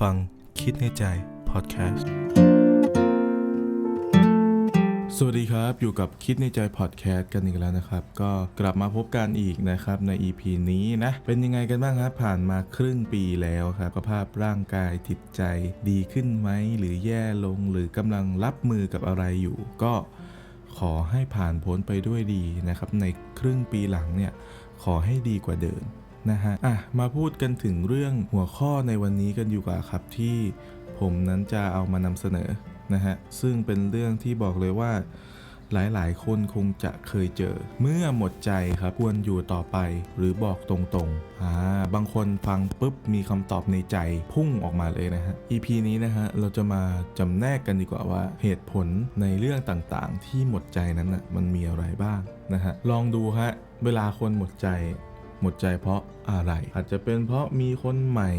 ฟังคิดในใจพอดแคสต์ สวัสดีครับ อยู่กับคิดในใจพอดแคสต์กันอีกแล้วนะครับ ก็กลับมาพบกันอีกนะครับใน EP นี้นะ เป็นยังไงกันบ้างครับ ผ่านมาครึ่งปีแล้วครับสภาพร่างกายจิตใจดีขึ้นไหม หรือแย่ลงหรือกำลังรับมือกับอะไรอยู่ ก็ขอให้ผ่านพ้นไปด้วยดีนะครับ ในครึ่งปีหลังเนี่ยขอให้ดีกว่าเดิม นะฮะอะมาพูดกันถึงเรื่องหัวข้อในวันนี้กันอยู่กว่าครับที่ผมนั้นจะเอามานำเสนอนะฮะซึ่งเป็นเรื่องที่บอกเลยว่าหลาย ๆ คนคงจะเคยเจอ เมื่อหมดใจครับควรอยู่ต่อไปหรือบอกตรงๆ อ่า บางคนฟังปุ๊บมีคำตอบในใจพุ่งออกมาเลยนะฮะ EP นี้นะฮะ เราจะมาจำแนกกันดีกว่าว่าเหตุผลในเรื่องต่างๆ ที่หมดใจนั้นนะ่ะมันมีอะไรบ้างนะฮะ ลองดูฮะ เวลาคนหมดใจ หมดใจเพราะ อะไร อาจจะเป็นเพราะมีคนใหม่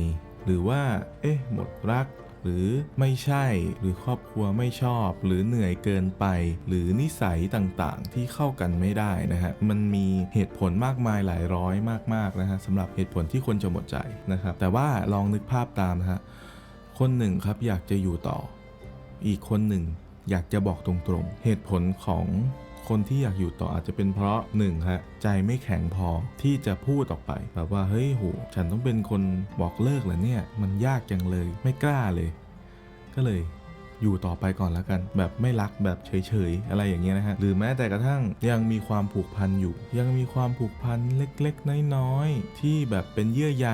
หรือว่า เอ๊ะ หมดรัก หรือไม่ใช่หรือครอบครัวไม่ชอบ หรือเหนื่อยเกินไป หรือนิสัยต่างๆ ที่เข้ากันไม่ได้นะฮะมันมีเหตุผลมากมายหลายร้อยมากๆนะฮะสำหรับเหตุผลที่คนจะหมดใจนะครับ แต่ว่าลองนึกภาพตามนะฮะคนหนึ่งครับอยากจะอยู่ต่อ อีกคนหนึ่งอยากจะบอกตรงๆ เหตุผลของ คนที่อยากอยู่ต่ออาจจะเป็นเพราะหนึ่งฮะใจไม่แข็งพอที่จะพูดออกไปแบบว่าเฮ้ยโหฉันต้องเป็นคนบอกเลิกเหรอเนี่ย มันยากจังเลยไม่กล้าเลย ก็เลย อยู่ต่อไปก่อนแล้วกัน แบบไม่รักแบบเฉยๆ อะไรอย่างเงี้ยนะฮะหรือแม้แต่กระทั่งยังมีความผูกพันอยู่ ยังมีความผูกพันเล็กๆ น้อยๆ ที่แบบเป็นเยื่อใย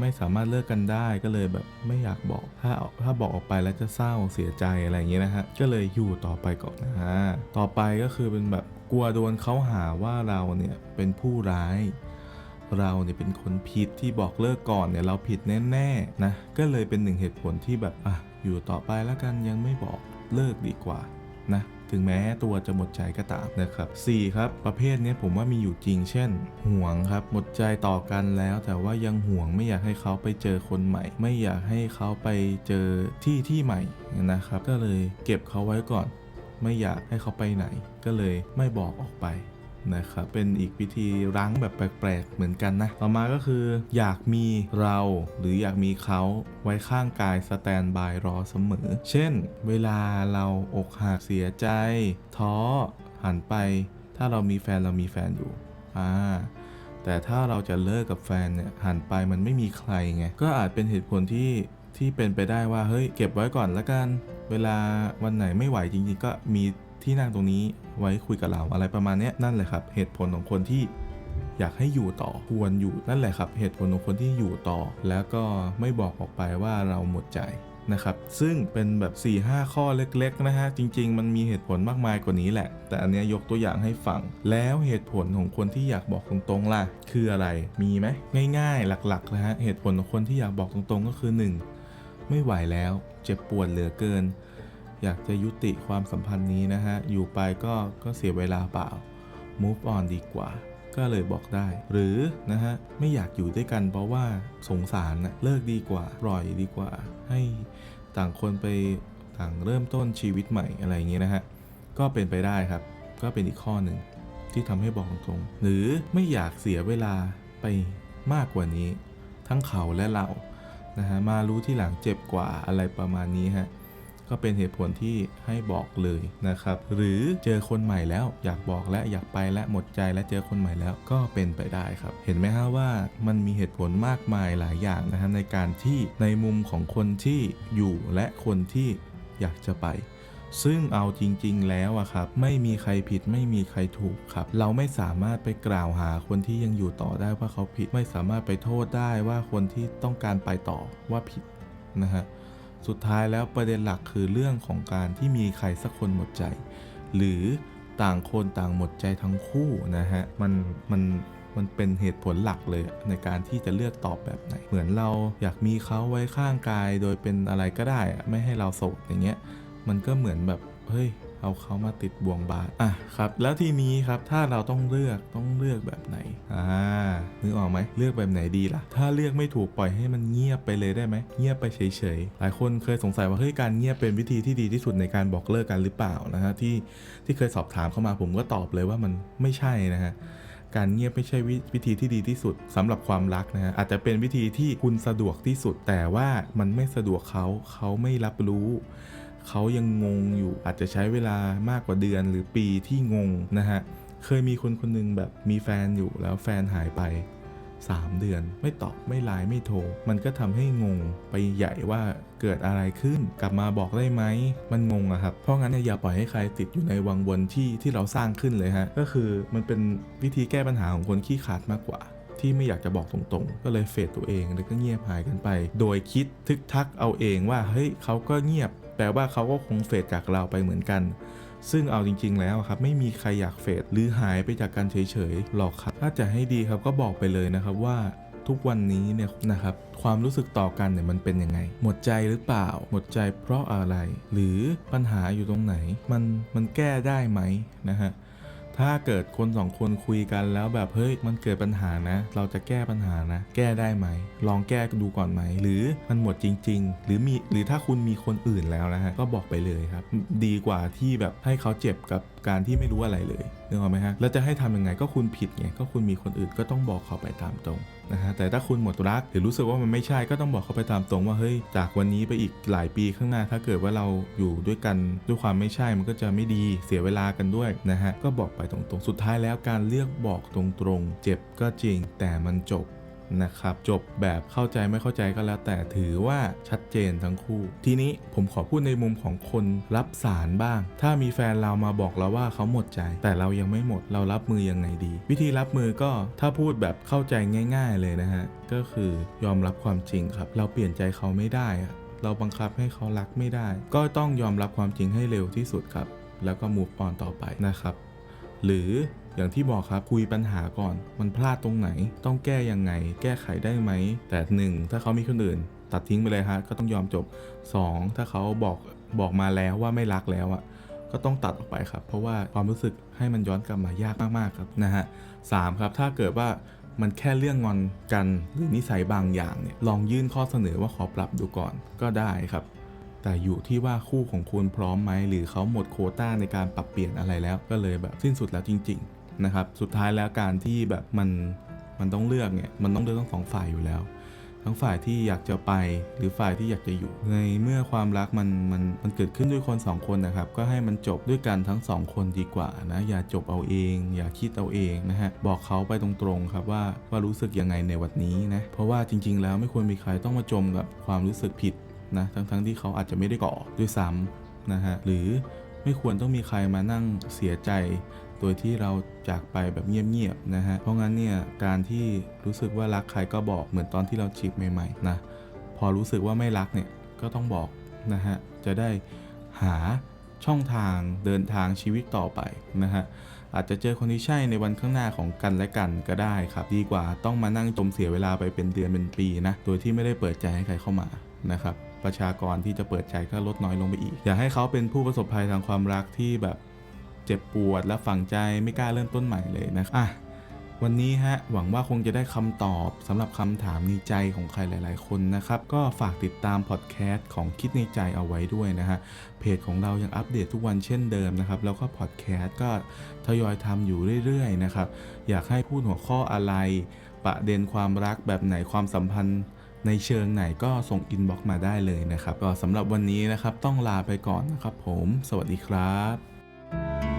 ไม่สามารถเลิกกันได้ก็เลยแบบไม่อยากบอกถ้าถ้าบอกออกไปแล้วจะเศร้าเสียใจอะไรอย่างเงี้ยนะฮะก็เลยอยู่ต่อไปก่อนนะฮะต่อไปก็คือเป็นแบบกลัวโดนเขาหาว่าเราเนี่ยเป็นผู้ร้ายเราเนี่ยเป็นคนผิดที่บอกเลิกก่อนเนี่ยเราผิดแน่ๆนะก็เลยเป็นหนึ่งเหตุผลที่แบบอะ อยู่ต่อไปแล้วกันยังไม่บอกเลิกดีกว่านะถึงแม้ตัวจะหมดใจก็ตามนะครับ 4. ครับ ประเภทนี้ผมว่ามีอยู่จริง เช่น ห่วงครับ หมดใจต่อกันแล้ว แต่ว่ายังห่วงไม่อยากให้เขาไปเจอคนใหม่ ไม่อยากให้เขาไปเจอที่ที่ใหม่นะครับ ก็เลยเก็บเขาไว้ก่อน ไม่อยากให้เขาไปไหน ก็เลยไม่บอกออกไป นะครับเป็นอีกวิธีรั้งแบบแปลกๆเหมือนกันนะ ต่อมาก็คือ อยากมีเราหรืออยากมีเขาไว้ข้างกายสแตนบายรอเสมอ เช่น เวลาเราอกหักเสียใจ ท้อหันไป ถ้าเรามีแฟนเรามีแฟนอยู่อ่าแต่ถ้าเราจะเลิกกับแฟนเนี่ยหันไปมันไม่มีใครไงก็อาจเป็นเหตุผลที่ที่เป็นไปได้ว่าเฮ้ยเก็บไว้ก่อนละกัน เวลาวันไหนไม่ไหวจริงๆก็มี ที่นั่งตรงนี้ไว้คุยกับเราอะไรประมาณเนี้ยนั่นแหละครับ เหตุผลของคนที่อยากให้อยู่ต่อควรอยู่นั่นแหละครับ เหตุผลของคนที่อยู่ต่อ แล้วก็ไม่บอกออกไปว่าเราหมดใจนะครับ ซึ่งเป็นแบบ 4-5 ข้อเล็กๆนะฮะ จริง ๆ มันมีเหตุผลมากมายกว่านี้แหละ แต่อันเนี้ยยกตัวอย่างให้ฟัง แล้วเหตุผลของคนที่อยากบอกตรงๆล่ะ คืออะไร มีไหม ง่ายๆ หลักๆนะฮะ เหตุผลของคนที่อยากบอกตรงๆ ก็คือ 1. ไม่ไหวแล้ว เจ็บปวดเหลือเกิน อยากจะยุติความสัมพันธ์นี้นะฮะ อยู่ไปก็ก็เสียเวลาเปล่า move on ดีกว่า ก็เลยบอกได้ หรือนะฮะ ไม่อยากอยู่ด้วยกันเพราะว่าสงสารนะเลิกดีกว่า ปล่อยดีกว่า ให้ต่างคนไปต่างเริ่มต้นชีวิตใหม่อะไรอย่างเงี้ยนะฮะ ก็เป็นไปได้ครับ ก็เป็นอีกข้อหนึ่งที่ทำให้บอกตรงๆหรือไม่อยากเสียเวลาไปมากกว่านี้ ทั้งเขาและเรานะฮะ มารู้ที่หลังเจ็บกว่าอะไรประมาณนี้ฮะ ก็เป็นเหตุผลที่ให้บอกเลยนะครับ หรือเจอคนใหม่แล้วอยากบอกและอยากไปและหมดใจและเจอคนใหม่แล้วก็เป็นไปได้ครับ เห็นไหมฮะว่ามันมีเหตุผลมากมายหลายอย่างนะฮะในการที่ในมุมของคนที่อยู่และคนที่อยากจะไปซึ่งเอาจริงๆ แล้วอะครับ ไม่มีใครผิดไม่มีใครถูกครับ เราไม่สามารถไปกล่าวหาคนที่ยังอยู่ต่อได้ว่าเขาผิด ไม่สามารถไปโทษได้ว่าคนที่ต้องการไปต่อว่าผิดนะฮะ สุดท้ายแล้วประเด็นหลักคือเรื่องของการที่มีใครสักคนหมดใจ หรือต่างคนต่างหมดใจทั้งคู่นะฮะมันมันมันเป็นเหตุผลหลักเลยในการที่จะเลือกตอบแบบไหน เหมือนเราอยากมีเขาไว้ข้างกาย โดยเป็นอะไรก็ได้อะไม่ให้เราโสดอย่างเงี้ย มันก็เหมือนแบบเฮ้ย เอาเขามาติดบ่วงบาทอะครับ แล้วทีนี้ครับถ้าเราต้องเลือกต้องเลือกแบบไหนอ่านึกออกไหมเลือกแบบไหนดีล่ะ ถ้าเลือกไม่ถูกปล่อยให้มันเงียบไปเลยได้ไหมเงียบไปเฉยๆหลายคนเคยสงสัยว่าเฮ้ยการเงียบเป็นวิธีที่ดีที่สุดในการบอกเลิกกันหรือเปล่านะฮะที่ที่เคยสอบถามเข้ามาผมก็ตอบเลยว่ามันไม่ใช่นะฮะการเงียบไม่ใช่วิวิธีที่ดีที่สุดสำหรับความรักนะฮะอาจจะเป็นวิธีที่คุณสะดวกที่สุด แต่ว่ามันไม่สะดวกเขาเขาไม่รับรู้ เขายังงงอยู่อาจจะใช้เวลามากกว่าเดือนหรือปีที่งงนะฮะ เคยมีคนคนหนึงแบบมีแฟนอยู่แล้วแฟนหายไป 3 เดือน ไม่ตอบไม่ไลน์ไม่โทร มันก็ทำให้งงไปใหญ่ว่าเกิดอะไรขึ้นกลับมาบอกได้ไหม มันงงอะครับ เพราะงั้นอย่าปล่อยให้ใครติดอยู่ในวังวนที่ที่เราสร้างขึ้นเลยฮะ ก็คือมันเป็นวิธีแก้ปัญหาของคนขี้ขาดมากกว่าที่ไม่อยากจะบอกตรงๆ ก็เลยเฟดตัวเองแล้วก็เงียบหายกันไป โดยคิดทึกทักเอาเองว่าเฮ้ยเขาก็เงียบ แปลว่าเขาก็คงเฟดจากเราไปเหมือนกัน ซึ่งเอาจริง ๆ แล้วครับไม่มีใครอยากเฟดหรือหายไปจากกันเฉยๆหรอกครับ ถ้าจะให้ดีครับก็บอกไปเลยนะครับว่าทุกวันนี้เนี่ยนะครับความรู้สึกต่อกันเนี่ยมันเป็นยังไง หมดใจหรือเปล่า หมดใจเพราะอะไร หรือปัญหาอยู่ตรงไหน มันมันแก้ได้ไหมนะฮะ ถ้าเกิดคนสองคนคุยกันแล้วแบบเฮ้ยมันเกิดปัญหานะ เราจะแก้ปัญหานะ แก้ได้ไหม ลองแก้ดูก่อนไหม หรือมันหมดจริง ๆ หรือมีหรือถ้าคุณมีคนอื่นแล้วนะฮะก็บอกไปเลยครับ ดีกว่าที่แบบให้เขาเจ็บกับการที่ไม่รู้อะไรเลย นึกออกไหมฮะแล้วจะให้ทำยังไงก็คุณผิดไงก็คุณมีคนอื่นก็ต้องบอกเขาไปตามตรงนะฮะแต่ถ้าคุณหมดรักหรือรู้สึกว่ามันไม่ใช่ก็ต้องบอกเขาไปตามตรงว่าเฮ้ยจากวันนี้ไปอีกหลายปีข้างหน้า ถ้าเกิดว่าเราอยู่ด้วยกันด้วยความไม่ใช่มันก็จะไม่ดีเสียเวลากันด้วยนะฮะก็บอกไปตรงๆ สุดท้ายแล้วการเลือกบอกตรงๆ เจ็บก็จริงแต่มันจบ นะครับจบแบบเข้าใจไม่เข้าใจก็แล้ว แต่ถือว่าชัดเจนทั้งคู่ ทีนี้ผมขอพูดในมุมของคนรับสารบ้าง ถ้ามีแฟนเรามาบอกเราว่าเขาหมดใจ แต่เรายังไม่หมดเรารับมือยังไงดี วิธีรับมือก็ถ้าพูดแบบเข้าใจง่าย ๆ เลยนะฮะก็คือยอมรับความจริงครับ เราเปลี่ยนใจเขาไม่ได้เราบังคับให้เขารักไม่ได้ ก็ต้องยอมรับความจริงให้เร็วที่สุดครับ แล้วก็ move on ต่อไปนะครับ หรือ อย่างที่บอกครับคุยปัญหาก่อน มันพลาดตรงไหน ต้องแก้ยังไง แก้ไขได้ไหม แต่หนึ่งถ้าเขามีคนอื่น ตัดทิ้งไปเลยฮะก็ต้องยอมจบ 2 ถ้าเขาบอกบอกมาแล้วว่าไม่รักแล้วอะก็ต้องตัดออกไปครับ เพราะว่าความรู้สึกให้มันย้อนกลับมายากมากๆครับนะฮะสามครับถ้าเกิดว่ามันแค่เรื่องงอนกันหรือนิสัยบางอย่างเนี่ยลองยื่นข้อเสนอว่าขอปรับดูก่อนก็ได้ครับ แต่อยู่ที่ว่าคู่ของคุณพร้อมไหมหรือเขาหมดโคต้าในการปรับเปลี่ยนอะไรแล้วก็เลยแบบสิ้นสุดแล้วจริง ๆ นะครับสุดท้ายแล้วการที่แบบมันมันต้องเลือกเนี่ยมันต้องเลือกทั้งสองฝ่ายอยู่แล้ว ทั้งฝ่ายที่อยากจะไปหรือฝ่ายที่อยากจะอยู่ ในเมื่อความรักมันมันมันเกิดขึ้นด้วยคนสองคนนะครับ ก็ให้มันจบด้วยกันทั้งสองคนดีกว่านะอย่าจบเอาเอง อย่าคิดเอาเองนะฮะบอกเขาไปตรงๆครับว่าว่ารู้สึกยังไงในวันนี้นะเพราะว่าจริง ๆ แล้วไม่ควรมีใครต้องมาจมกับความรู้สึกผิดนะทั้งๆที่เขาอาจจะไม่ได้ก่อด้วยซ้ำนะฮะหรือไม่ควรต้องมีใครมานั่งเสียใจ โดยที่เราจากไปแบบเงียบๆนะฮะเพราะงั้นเนี่ยการที่รู้สึกว่ารักใครก็บอกเหมือนตอนที่เราจีบใหม่ๆนะพอรู้สึกว่าไม่รักเนี่ยก็ต้องบอกนะฮะจะได้หาช่องทางเดินทางชีวิตต่อไปนะฮะอาจจะเจอคนที่ใช่ในวันข้างหน้าของกันและกันก็ได้ครับ ดีกว่าต้องมานั่งจมเสียเวลาไปเป็นเดือนเป็นปีนะโดยที่ไม่ได้เปิดใจให้ใครเข้ามานะครับประชากรที่จะเปิดใจก็ลดน้อยลงไปอีก อย่าให้เขาเป็นผู้ประสบภัยทางความรักที่แบบ จ็บปวดและฝังใจไม่กล้าเริ่มต้นใหม่เลยนะอะวันนี้ฮะหวังว่าคงจะได้คำตอบสำหรับคำถามในใจของใครหลาย ๆ คนนะครับ ก็ฝากติดตามพอดแคสต์ของคิดในใจเอาไว้ด้วยนะฮะเพจของเรายังอัปเดตทุกวันเช่นเดิมนะครับ แล้วก็พอดแคสต์ก็ทยอยทำอยู่เรื่อย ๆ นะครับ อยากให้พูดหัวข้ออะไร ประเด็นความรักแบบไหนความสัมพันธ์ในเชิงไหนก็ส่งอินบ็อกซ์มาได้เลยนะครับก็สำหรับวันนี้นะครับต้องลาไปก่อนนะครับผม สวัสดีครับ